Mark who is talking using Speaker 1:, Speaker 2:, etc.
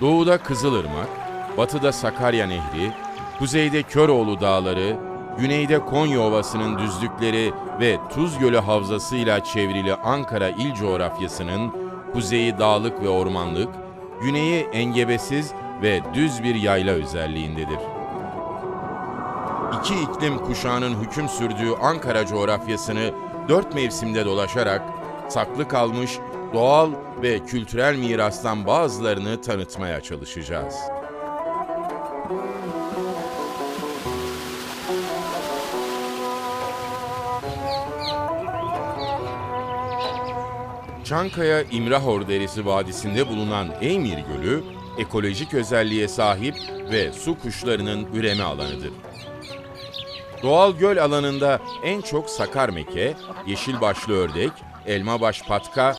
Speaker 1: Doğuda Kızılırmak, batıda Sakarya Nehri, kuzeyde Köroğlu Dağları, güneyde Konya Ovası'nın düzlükleri ve Tuz Gölü Havzası'yla çevrili Ankara il coğrafyasının kuzeyi dağlık ve ormanlık, güneyi engebesiz ve düz bir yayla özelliğindedir. İki iklim kuşağının hüküm sürdüğü Ankara coğrafyasını dört mevsimde dolaşarak saklı kalmış doğal ve kültürel mirastan bazılarını tanıtmaya çalışacağız. Çankaya İmrahor Deresi Vadisi'nde bulunan Eymir Gölü, ekolojik özelliğe sahip ve su kuşlarının üreme alanıdır. Doğal göl alanında en çok sakarmeke, yeşilbaşlı ördek, elmabaş patka